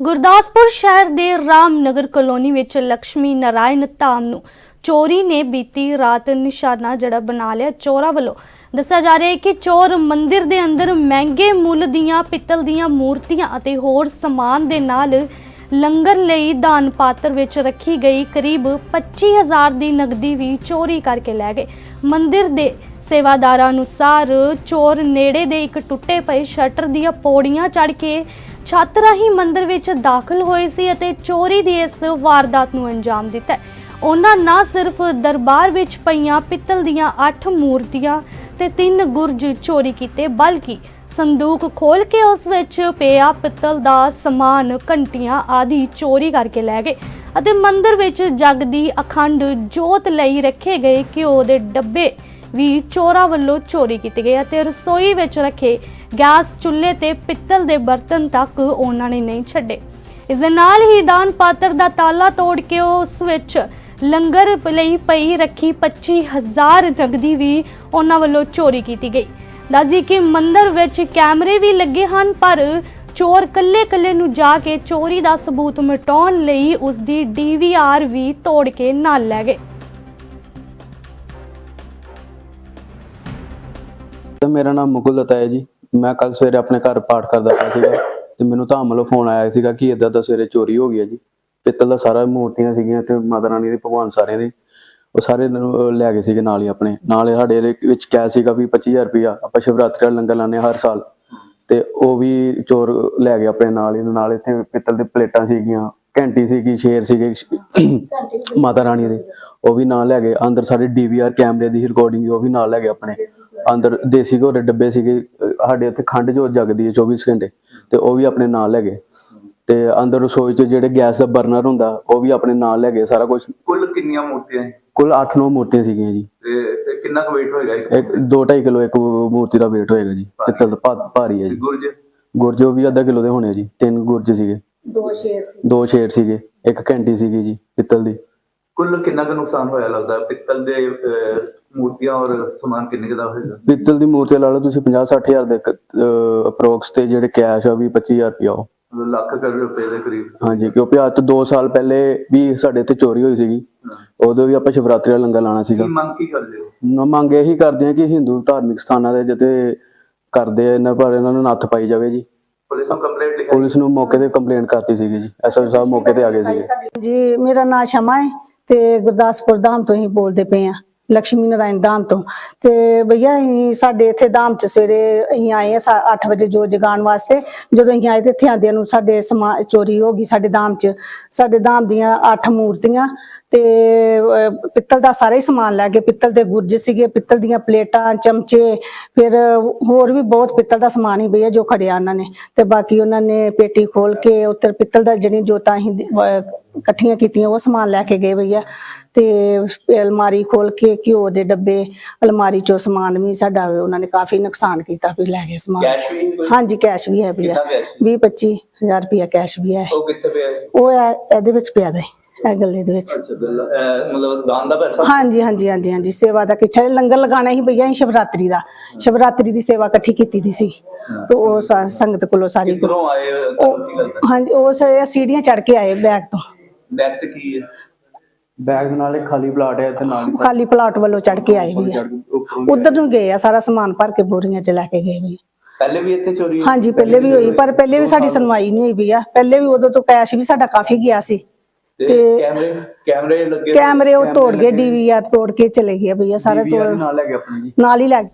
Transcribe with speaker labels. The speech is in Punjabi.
Speaker 1: ਗੁਰਦਾਸਪੁਰ ਸ਼ਹਿਰ ਦੇ ਰਾਮਨਗਰ ਕਲੋਨੀ ਵਿੱਚ ਲక్ష్ਮੀ ਨਾਰਾਇਣ ਧਾਮ ਨੂੰ ਚੋਰੀ ਨੇ ਬੀਤੀ ਰਾਤ ਨਿਸ਼ਾਨਾ ਜਿਹੜਾ ਬਣਾ ਲਿਆ ਚੋਰਾਂ ਵੱਲੋਂ। ਦੱਸਿਆ ਜਾ ਰਿਹਾ ਹੈ ਕਿ ਚੋਰ ਮੰਦਿਰ ਦੇ ਅੰਦਰ ਮਹਿੰਗੇ ਮੁੱਲ ਦੀਆਂ, ਪਿੱਤਲ ਦੀਆਂ ਮੂਰਤੀਆਂ ਅਤੇ ਹੋਰ ਸਮਾਨ ਦੇ ਨਾਲ ਲੰਗਰ ਲਈ ਦਾਨ ਪਾਤਰ ਵਿੱਚ ਰੱਖੀ ਗਈ ਕਰੀਬ 25000 ਦੀ ਨਗਦੀ ਵੀ ਚੋਰੀ ਕਰਕੇ ਲੈ ਗਏ। ਮੰਦਿਰ ਦੇ ਸੇਵਾਦਾਰਾਂ ਅਨੁਸਾਰ ਚੋਰ ਨੇੜੇ ਦੇ ਇੱਕ ਟੁੱਟੇ ਪਏ ਸ਼ਟਰ ਦੀਆਂ ਪੌੜੀਆਂ ਚੜ੍ਹ ਕੇ ਛੱਤ ਰਾਹੀਂ ਮੰਦਿਰ ਵਿੱਚ ਦਾਖਲ ਹੋਏ ਸੀ ਅਤੇ ਚੋਰੀ ਦੀ ਇਸ ਵਾਰਦਾਤ ਨੂੰ ਅੰਜਾਮ ਦਿੱਤਾ ਉਹਨਾਂ ਨਾ ਸਿਰਫ ਦਰਬਾਰ ਵਿੱਚ ਪਈਆਂ ਪਿੱਤਲ ਦੀਆਂ 8 ਮੂਰਤੀਆਂ ਤੇ 3 ਗੁਰਜ ਚੋਰੀ ਕੀਤੇ, ਬਲਕਿ ਸੰਦੂਕ ਖੋਲ ਕੇ ਉਸ ਵਿੱਚ ਪਿਆ ਪਿੱਤਲ ਦਾ ਸਮਾਨ, ਘੰਟੀਆਂ ਆਦਿ ਚੋਰੀ ਕਰਕੇ ਲੈ ਗਏ ਅਤੇ ਮੰਦਿਰ ਵਿੱਚ ਜਗਦੀ ਅਖੰਡ ਜੋਤ ਲਈ ਰੱਖੇ ਗਏ ਘਿਓ ਦੇ ਡੱਬੇ ਵੀ ਚੋਰਾਂ ਵੱਲੋਂ ਚੋਰੀ ਕੀਤੀ ਗਈ ਅਤੇ ਰਸੋਈ ਵਿੱਚ ਰੱਖੇ ਗੈਸ ਚੁੱਲ੍ਹੇ ਤੇ ਪਿੱਤਲ ਦੇ ਬਰਤਨ ਤੱਕ ਉਹਨਾਂ ਨੇ ਨਹੀਂ ਛੱਡੇ। ਇਸ ਦੇ ਨਾਲ ਹੀ ਦਾਨ ਪਾਤਰ ਦਾ ਤਾਲਾ ਤੋੜ ਕੇ ਉਸ ਵਿੱਚ ਲੰਗਰ ਲਈ ਪਈ ਰੱਖੀ 25000 ਨਗਦੀ ਵੀ ਉਹਨਾਂ ਵੱਲੋਂ ਚੋਰੀ ਕੀਤੀ ਗਈ। ਦੱਸਦੀ ਕਿ ਮੰਦਰ ਵਿੱਚ ਕੈਮਰੇ ਵੀ ਲੱਗੇ ਹਨ, ਪਰ ਚੋਰ ਕੱਲੇ-ਕੱਲੇ ਨੂੰ ਜਾ ਕੇ ਚੋਰੀ ਦਾ ਸਬੂਤ ਮਿਟਾਉਣ ਲਈ ਉਸ ਦੀ ਡੀਵੀਆਰ ਵੀ ਤੋੜ ਕੇ ਨਾਲ ਲੈ ਗਏ।
Speaker 2: ਤੇ ਮੇਰਾ ਨਾਮ ਮੁਕੁਲ ਦੱਤਾ ਹੈ ਜੀ। ਮੈਂ ਕੱਲ ਸਵੇਰੇ ਆਪਣੇ ਘਰ ਪਾਠ ਕਰਦਾ ਪਿਆ ਸੀਗਾ ਤੇ ਮੈਨੂੰ ਧਾਮ ਵੱਲੋਂ ਫੋਨ ਆਇਆ ਸੀਗਾ ਕਿ ਇਦਾਂ ਦਾ ਸਵੇਰੇ ਚੋਰੀ ਹੋ ਗਈ ਹੈ ਜੀ। ਪਿੱਤਲ ਦਾ ਸਾਰਾ ਮੂਰਤੀਆਂ ਸੀਗੀਆਂ ਤੇ ਮਾਤਾ ਰਾਣੀ ਦੇ, ਭਗਵਾਨ ਸਾਰਿਆਂ ਦੇ, ਉਹ ਸਾਰੇ ਲੈ ਗਏ ਸੀਗੇ ਨਾਲ ਹੀ ਆਪਣੇ। ਨਾਲ ਹੀ ਸਾਡੇ ਦੇ ਵਿੱਚ ਕੈਸ਼ ਸੀਗਾ ਵੀ 25000 ਰੁਪਇਆ ਆਪਾਂ ਸ਼ਿਵਰਾਤਰੀ ਦਾ ਲੰਗਰ ਲਾਉਂਦੇ ਹਾਂ ਹਰ ਸਾਲ। ਤੇ ਉਹ ਵੀ ਚੋਰ ਲੈ ਗਏ ਆਪਣੇ ਨਾਲ ਹੀ। ਨਾਲ ਇੱਥੇ ਪਿੱਤਲ ਦੇ ਪਲੇਟਾਂ ਸੀਗੀਆਂ, ਘੰਟੀ ਸੀਗੀ, ਸ਼ੇਰ ਸੀਗੇ, ਮਾਤਾ ਰਾਣੀ ਦੇ। ਉਹ ਵੀ ਨਾਲ ਲੈ ਗਏ। ਅੰਦਰ ਸਾਡੇ ਡੀਵੀਆਰ ਕੈਮਰੇ ਦੀ ਰਿਕਾਰਡਿੰਗ ਉਹ ਵੀ ਨਾਲ ਲੈ ਗਏ ਆਪਣੇ। ਅੰਦਰ ਦੇਸੀ ਘੋੜੇ ਡੱਬੇ ਸੀਗੇ ਸਾਡੇ ਇੱਥੇ ਖੰਡ ਜੋ ਜਗਦੀ ਹੈ 24 ਘੰਟੇ ਤੇ ਉਹ ਵੀ ਆਪਣੇ ਨਾਲ ਲੈ ਗਏ। ਤੇ ਅੰਦਰ ਰਸੋਈ 'ਚ ਜਿਹੜੇ ਗੈਸ ਦਾ ਬਰਨਰ ਹੁੰਦਾ ਉਹ ਵੀ ਆਪਣੇ ਨਾਲ ਲੈ ਗਏ ਸਾਰਾ ਕੁਝ
Speaker 3: ਕੁੱਲ ਕਿੰਨੀਆਂ ਮੂਰਤੀਆਂ ਹੈ
Speaker 2: ਕੁੱਲ 8-9 ਮੂਰਤੀਆਂ ਸੀਗੀਆਂ ਜੀ।
Speaker 3: ਤੇ ਕਿੰਨਾ ਕੁ weight ਹੋਏਗਾ ਇੱਕ?
Speaker 2: ਇੱਕ 2.5 ਕਿਲੋ ਇੱਕ ਮੂਰਤੀ ਦਾ weight ਹੋਏਗਾ ਜੀ ਪਿੱਤਲ ਦਾ ਭਾਰੀ ਹੈ ਜੀ।
Speaker 3: ਗੁਰਜ?
Speaker 2: ਗੁਰਜੋ ਵੀ ਅੱਧਾ ਕਿਲੋ ਦੇ ਹੋਣੇ ਜੀ ਤਿੰਨ ਗੁਰਜ ਸੀਗੇ।
Speaker 4: ਦੋ ਸ਼ੇਰ ਸੀ।
Speaker 2: ਦੋ ਸ਼ੇਰ ਸੀਗੇ ਇੱਕ ਘੰਟੀ ਸੀਗੀ ਜੀ ਪਿੱਤਲ ਦੀ।
Speaker 3: ਕੁੱਲ ਕਿੰਨਾ ਕੁ ਨੁਕਸਾਨ ਹੋਇਆ ਲੱਗਦਾ? ਪਿੱਤਲ ਦੇ ਅਹ, ਮੂਰਤੀਆਂ ਔਰ ਸਮਾਨ ਕਿੰਨੇ ਕੁ ਦਾ ਹੋਏਗਾ?
Speaker 2: ਪਿੱਤਲ ਦੀ ਮੂਰਤੀ ਲਾ ਲਓ ਤੁਸੀਂ 50 ਹਜ਼ਾਰ ਦੇ ਅਪਰੋਕਸ ਤੇ ਜਿਹੜੇ ਕੈਸ਼ ਆ ਵੀ 25000 ਰੁਪਇਆ ਉਹ।
Speaker 3: ਮਤਲਬ ਲੱਖ ਕਰੋੜ ਰੁਪਏ ਦੇ ਕਰੀਬ।
Speaker 2: ਹਾਂਜੀ ਕਿਉਂਕਿ ਅੱਜ ਤੋਂ 2 ਸਾਲ ਪਹਿਲੇ ਵੀ ਸਾਡੇ ਇੱਥੇ ਚੋਰੀ ਹੋਈ ਸੀਗੀ। ਉਦੋਂ ਵੀ ਆਪਾਂ ਸ਼ਿਵਰਾਤਰੀ ਦਾ ਲੰਗਰ ਲਾਣਾ ਸੀਗਾ।
Speaker 3: ਮੰਗ ਕੀ ਕਰਦੇ ਹੋ?
Speaker 2: ਨ- ਮੰਗ ਇਹੀ ਕਰਦੇ ਆ ਕਿ ਹਿੰਦੂ ਧਾਰਮਿਕ ਸਥਾਨਾਂ ਦੇ ਜਿੱਤੇ ਕਰਦੇ ਆ ਇਹਨਾਂ ਪਰ ਇਹਨਾਂ ਨੂੰ ਨੱਥ ਪਾਈ ਜਾਵੇ ਜੀ।
Speaker 3: ਪੁਲਿਸ ਨੂੰ ਕੰਪਲੇਂਟ ਲਿਖਾਈ
Speaker 2: ਪੁਲਿਸ ਨੂੰ ਮੌਕੇ ਤੇ ਕੰਪਲੇਂਟ ਕਰਤੀ ਸੀਗੀ ਜੀ ਐਸਐਸ ਸਾਹਿਬ ਮੌਕੇ ਤੇ ਆ ਗਏ ਸੀਗੇ।
Speaker 4: ਜੀ ਮੇਰਾ ਨਾਮ ਸ਼ਮਾ ਹੈ ਤੇ ਗੁਰਦਾਸਪੁਰ ਧਾਮ ਤੋਂ ਹੀ ਬੋਲਦੇ ਪਏ ਆ ਲక్ష్ਮੀ ਨਾਰਾਇਣ ਧਾਮ ਤੋਂ। ਤੇ ਭਈਆ ਅਸੀਂ ਸਾਡੇ ਇੱਥੇ ਧਾਮ ਚ ਸਵੇਰੇ ਅਸੀਂ ਆਏ ਆ 8 ਵਜੇ ਜੋ ਜਗਾਉਣ ਵਾਸਤੇ ਜਦੋਂ ਅਸੀਂ ਆਏ ਤੇ ਇੱਥੇ ਆਂਦਿਆਂ ਨੂੰ ਸਾਡੇ ਸਮਾ ਚੋਰੀ ਹੋ ਗਈ ਸਾਡੇ ਧਾਮ ਚ। ਸਾਡੇ ਧਾਮ ਦੀਆਂ 8 ਮੂਰਤੀਆਂ ਤੇ ਪਿੱਤਲ ਦਾ ਸਾਰਾ ਹੀ ਸਮਾਨ ਲੈ ਗਏ। ਪਿੱਤਲ ਦੇ ਗੁਰਜ ਸੀਗੇ ਪਿੱਤਲ ਦੀਆਂ ਪਲੇਟਾਂ ਚਮਚੇ ਫਿਰ ਹੋਰ ਵੀ ਬਹੁਤ ਪਿੱਤਲ ਦਾ ਸਮਾਨ ਹੀ ਭਈਆ ਜੋ ਖੜਿਆ ਉਹਨਾਂ ਨੇ। ਤੇ ਬਾਕੀ ਉਹਨਾਂ ਨੇ ਪੇਟੀ ਖੋਲ ਕੇ ਉੱਤਰ ਪਿੱਤਲ ਦਾ ਜਿਹੜੀ ਜੋਤਾਂ ਹੀ ਇਕੱਠੀਆਂ ਕੀਤੀਆਂ ਉਹ ਸਮਾਨ ਲੈ ਕੇ ਗਏ ਭਈਆ ਤੇ ਅਲਮਾਰੀ ਖੋਲ ਕੇ ਘਿਓ ਦੇ ਡੱਬੇ ਅਲਮਾਰੀ ਚੋਂ ਸਮਾਨ ਵੀ ਸਾਡਾ ਉਹਨਾਂ ਨੇ ਕਾਫੀ ਨੁਕਸਾਨ ਕੀਤਾ ਵੀ ਲੈ ਗਏ ਸਮਾਨ। ਹਾਂਜੀ ਕੈਸ਼ ਵੀ ਹੈ ਭਈਆ
Speaker 3: ਕਿੰਨਾ ਕੈਸ਼
Speaker 4: 20 25000 ਰੁਪਇਆ ਕੈਸ਼ ਵੀ ਹੈ।
Speaker 3: ਉਹ ਕਿੱਥੇ ਪਿਆ
Speaker 4: ਉਹ ਇਹਦੇ ਵਿੱਚ ਪਿਆ ਦੇ ਇਹ ਗੱਲੇ ਦੇ ਵਿੱਚ।
Speaker 3: ਅੱਛਾ ਬਿੱਲ ਅਹ, ਮਤਲਬ ਦਾਨ ਦਾ ਪੈਸਾ?
Speaker 4: ਹਾਂਜੀ ਹਾਂਜੀ ਹਾਂਜੀ ਹਾਂਜੀ ਸੇਵਾ ਦਾ ਇਕੱਠਾ ਲੰਗਰ ਲਗਾਣਾ ਹੀ ਭਈਆ ਅਸੀਂ ਸ਼ਿਵਰਾਤਰੀ ਦਾ। ਸ਼ਿਵਰਾਤਰੀ ਦੀ ਸੇਵਾ ਇਕੱਠੀ ਕੀਤੀ ਦੀ ਸੀ। ਤੇ ਉਹ ਸਾ- ਸੰਗਤ ਕੋਲੋਂ ਸਾਰੀ।
Speaker 3: ਕਿੱਧਰੋਂ ਆਏ ਹੋ? ਤੁਹਾਨੂੰ ਕੀ ਲੱਗਦਾ
Speaker 4: ਹਾਂਜੀ ਉਹ ਸਾਰੇ ਸੀੜੀਆਂ ਚੜ ਕੇ ਆਏ ਬੈਗ ਤੋਂ।
Speaker 3: ਬੈਗ ਤੇ ਕੀ ਹੈ?
Speaker 2: ਬੈਗ ਦੇ ਨਾਲ ਖਾਲੀ ਪਲਾਟ ਹੈ ਇੱਥੇ ਨਾਲ ਹੀ
Speaker 4: ਖਾਲੀ ਪਲਾਟ ਵੱਲੋਂ ਚੜ ਕੇ ਆਏ ਵੀ ਆ।
Speaker 2: ਚੜ੍ਹ ਕੇ ਉੱਪਰੋਂ
Speaker 4: ਉਧਰ ਨੂੰ ਗਏ ਆ ਸਾਰਾ ਸਮਾਨ ਭਰ ਕੇ ਬੋਰੀਆਂ ਚ ਲੈ ਕੇ ਗਏ ਵੀ
Speaker 3: ਪਹਿਲੇ ਵੀ ਇੱਥੇ ਚੋਰੀ
Speaker 4: ਹਾਂਜੀ ਪਹਿਲੇ ਵੀ ਹੋਈ ਪਰ ਪਹਿਲੇ ਵੀ ਸਾਡੀ ਸੁਣਵਾਈ ਨਹੀਂ ਹੋਈ ਵੀ ਆ। ਪਹਿਲੇ ਵੀ ਉਦੋਂ ਤੋਂ ਕੈਸ਼ ਵੀ ਸਾਡਾ ਕਾਫੀ ਗਿਆ ਸੀ।
Speaker 3: ਤੇ ਕੈਮਰੇ ਕੈਮਰੇ ਲੱਗੇ
Speaker 4: ਕੈਮਰੇ ਉਹ ਤੋੜ ਗਏ ਡੀਵੀਆਰ ਤੋੜ ਕੇ ਚਲੇ ਗਏ ਭਈਆ ਸਾਰੇ ਤੋੜ
Speaker 2: ਨਾਲ ਲੈ ਗਏ ਆਪਣੇ ਜੀ।
Speaker 4: ਨਾਲ ਹੀ ਲੱਗ